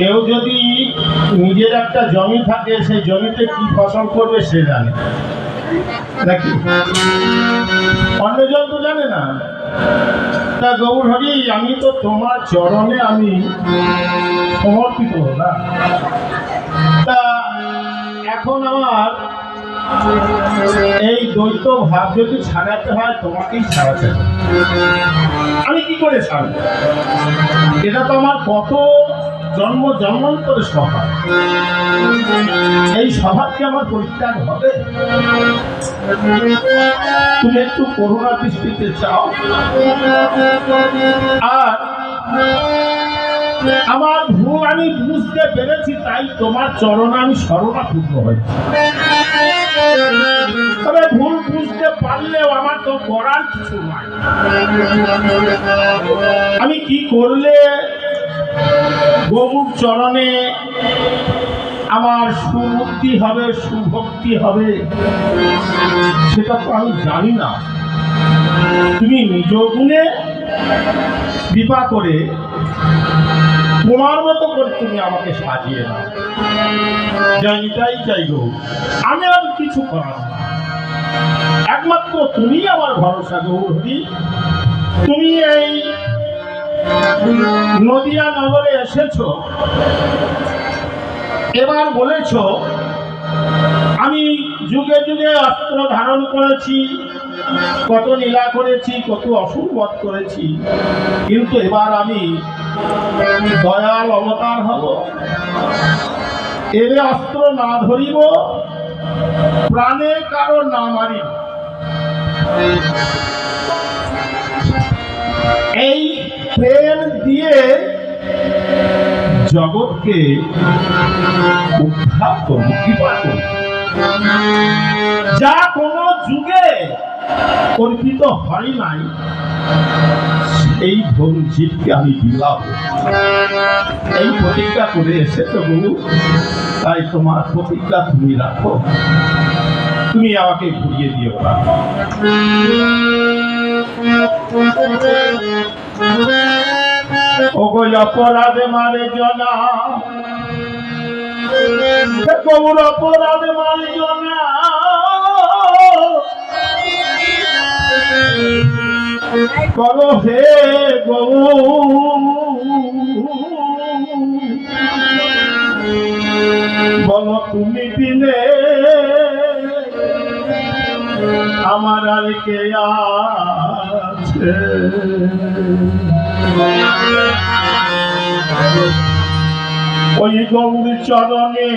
কেউ যদি নিজের একটা জমি থাকে, সেই জমিতে কি ফসল করবে সে জানে। অন্যজন তো জানে না। তা গৌর হরি, আমি তো তোমার চরণে আমি সমর্পিত না। তা এখন আমার এই দ্বৈত ভাব যদি ছাড়াতে হয়, তোমাকেই ছাড়াতে হবে। আমি কি করে ছাড়ব? এটা তো আমার কত জন্ম জন্মান্তরের স্বভাব এই স্বভাব কি আমার পরিত্যাগ হবে? তুমি একটু করুণা দৃষ্টিতে চাও। আর আমার ভুল আমি বুঝতে পেরেছি, তাই তোমার চরণে আমি শরণাপূর্ণ হয়েছি। তবে ভুল বুঝতে পারলেও আমার তো করার কিছু নাই আমি কি করলে গরুর চরণে আমার সুমুক্তি হবে, সুভক্তি হবে, সেটা তো আমি জানি না। তুমি নিজ গুণে কৃপা করে তোমার মতো করে তুমি আমাকে সাজিয়ে দাও। জানিটাই চাইব আমি আর কিছু করার একমাত্র তুমি আমার ভরসা গৌরী তুমি এই নদিয়া নগরে এসেছ, এবার বলেছ, আমি যুগে যুগে অস্ত্র ধারণ করেছি, কত নীলা করেছি, কত অসুর বধ করেছি, কিন্তু এবার আমি দয়াল অবতার হব। এবে অস্ত্র না ধরিব, প্রাণে কারও না মারিব। এই প্রেম দিয়ে জগৎকে উদ্ধার করব, কৃপা করব। যা কোনো যুগে অর্পিত হয় নাই এই জীবকে আমি দিলাম এই প্রতিজ্ঞা করে এসেছ বহু তাই তোমার প্রতিজ্ঞা তুমি রাখো। তুমি আমাকে ঘুরিয়ে দিও না। ওগো অপরাধে মারে জনা। কবুর মারে জনা। করো হে গৌ বলো তুমি দিলে আমার আর কে ওই গৌর চরণে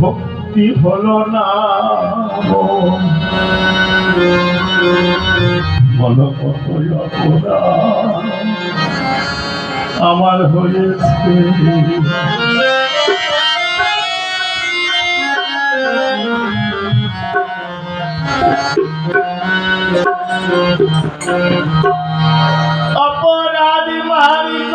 ভক্তি হলো না কত আমার হয়েছে। অপরাধ মারিব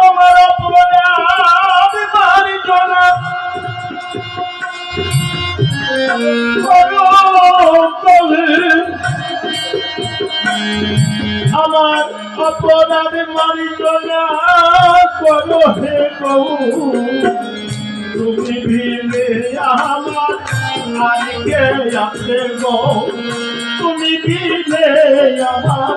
আমার অপরাধ মারিব না আমার অপরাধ মারিত না করো হে গৌ তুমি ভিলে আমার আছে গো। তুমি ভিলে আমার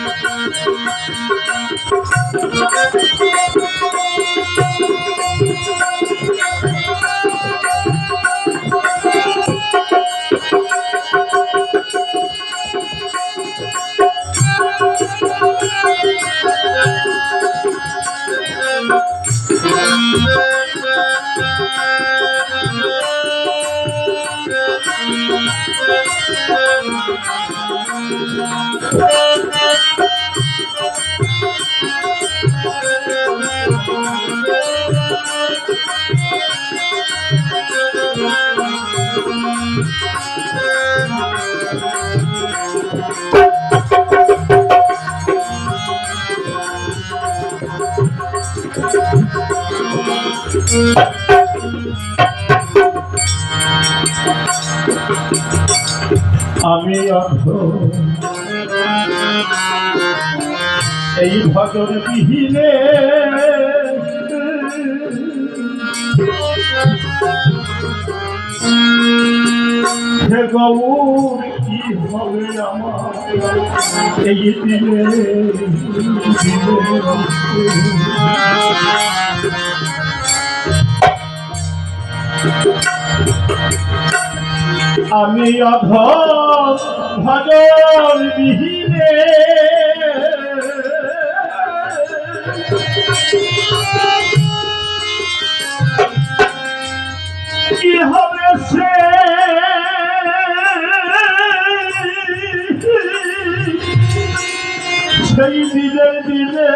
Thank you. আমি অর্ধ এই ভজন বিহীনে গৌর আমার এই দিনে? আমি অধ ভজন বিহীনে কি হবে সে? সেই দিনের দিনে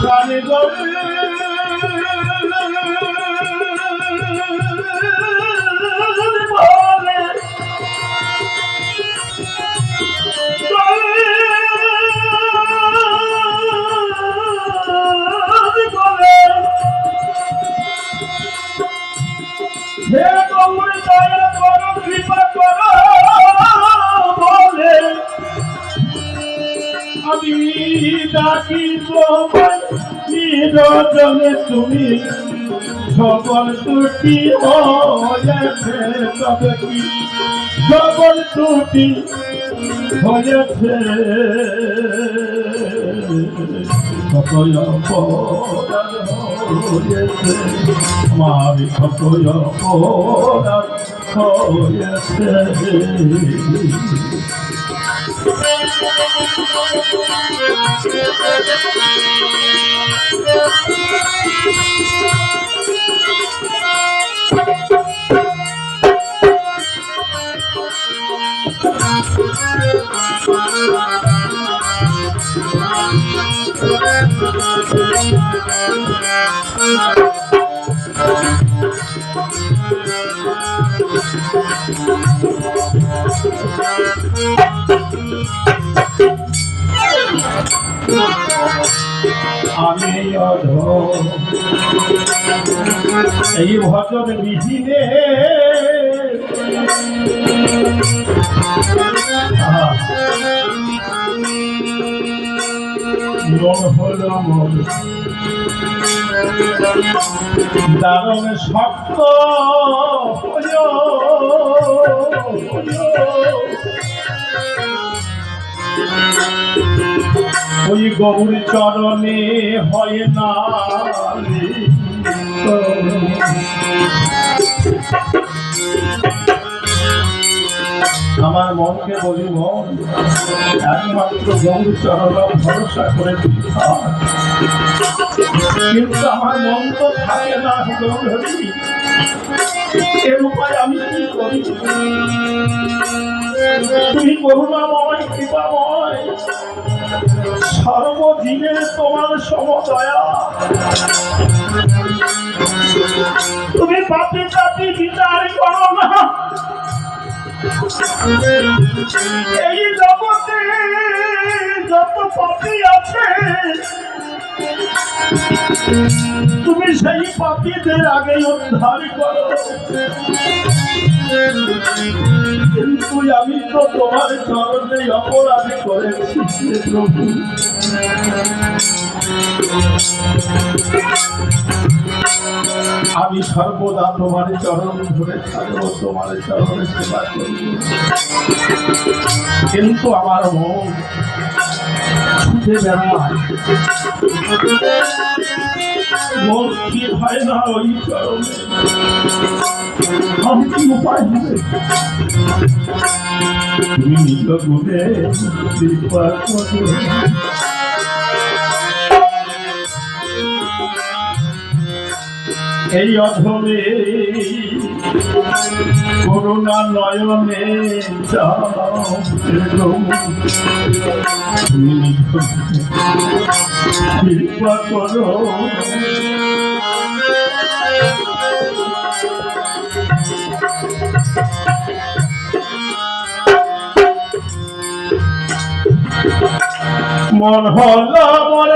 প্রাণে ডাকি তোমায় নিরজনে তুমি সকল ত্রুটি হয়েছে তবে কি? সকল ত্রুটি হয়েছে অপরাধ হয়েছে আমার কতই অপরাধ হয়েছে আমি এই ভজন বিধিনে দারণ শক্ত হল। ওই গৌর চরণে হয় না আমার মনকে বলি মন, একমাত্র গৌর চরণ ভরসা করে কিন্তু আমার মন তো থাকে না এর উপায় আমি কি করি? তুমি করুণাময় কৃপাময়। তোমার সমদয়া। তুমি পাপি চাপি বিচার করো না। এই জগতে যত পাপি আছে, তুমি সেই পাপীদের আগে উদ্ধার করো। কিন্তু আমি তো তোমার চরণে অপরাধ করেছি প্রভু। আমি সর্বদা তোমার চরণ ধরে থাকব, তোমার চরণে সেবা করব। কিন্তু আমার মন ছুটে বেড়ায় মন স্থির হয় না ওই চরণে আমি কি উপায় হবে তুমি নিজ গুণে কৃপা করো এই অধমে করুণা নয়নে কৃপা করো। মন হল মন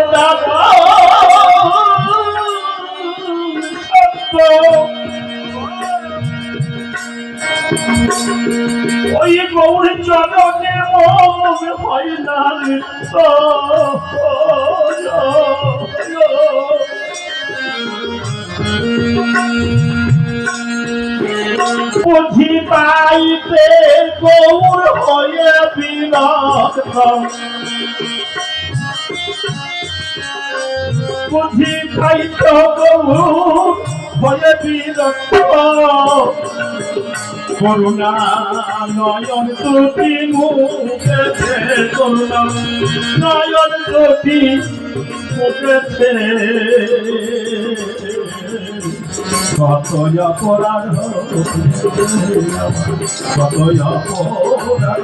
গৌর চরণে মন হয় না। বুঝি পাইতে গৌর হয়ে বিরক্ত বুঝি খাইতে গৌর হয়ে বিরক্ত করুণা নয়ন জ্যোতি মুখেছে করুণা। নয়ন জ্যোতি মুখেছে কত অপরাধ কত অপরাধ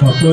কত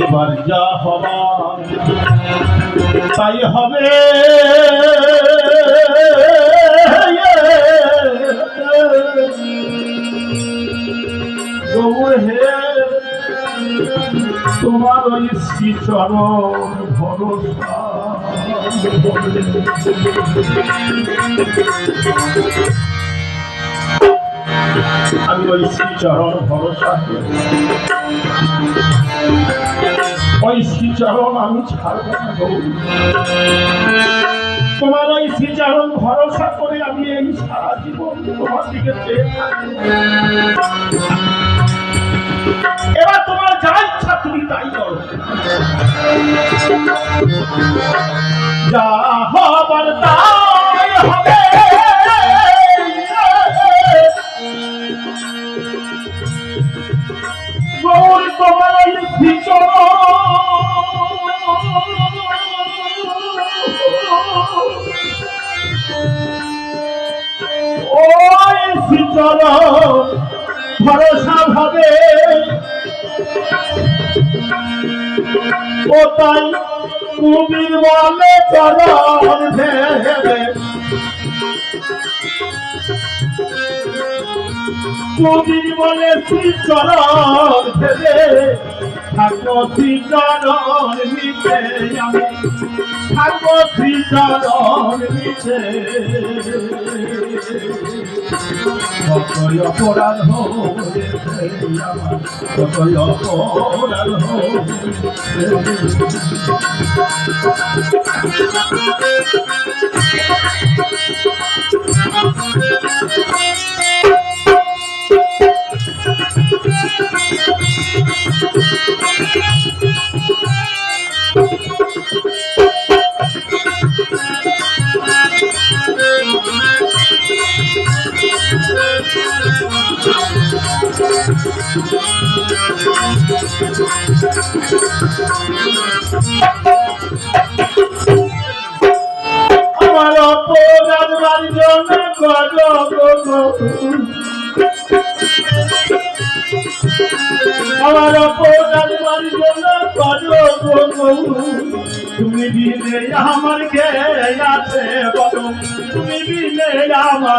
এবার যা হবার তাই হবে। তোমার ওই শ্রীচরণ ভরসা। আমি ওই শ্রীচরণ ভরসা। ওই শ্রীচরণ আমি ছাড়বো না। তোমার ওই শ্রীচরণ ভরসা করে আমি এই সারা জীবন তোমার দিকে এবার তোমার যা ইচ্ছা তুমি তাই করো যা হবার তাই হবে। গৌর তোমার ওই ওই শীতল ভরসা ভাবে। ও তাই কুমির বলে চরণ ভেবে। কুমির বলে শ্রী চরণ ভেবে। থাকো শ্রী চরণ নিতে আমি। থাকো শ্রী চরণ নিতে কতই অপরাধ কতই অপরাধ হয়েছে বাজো Thank you.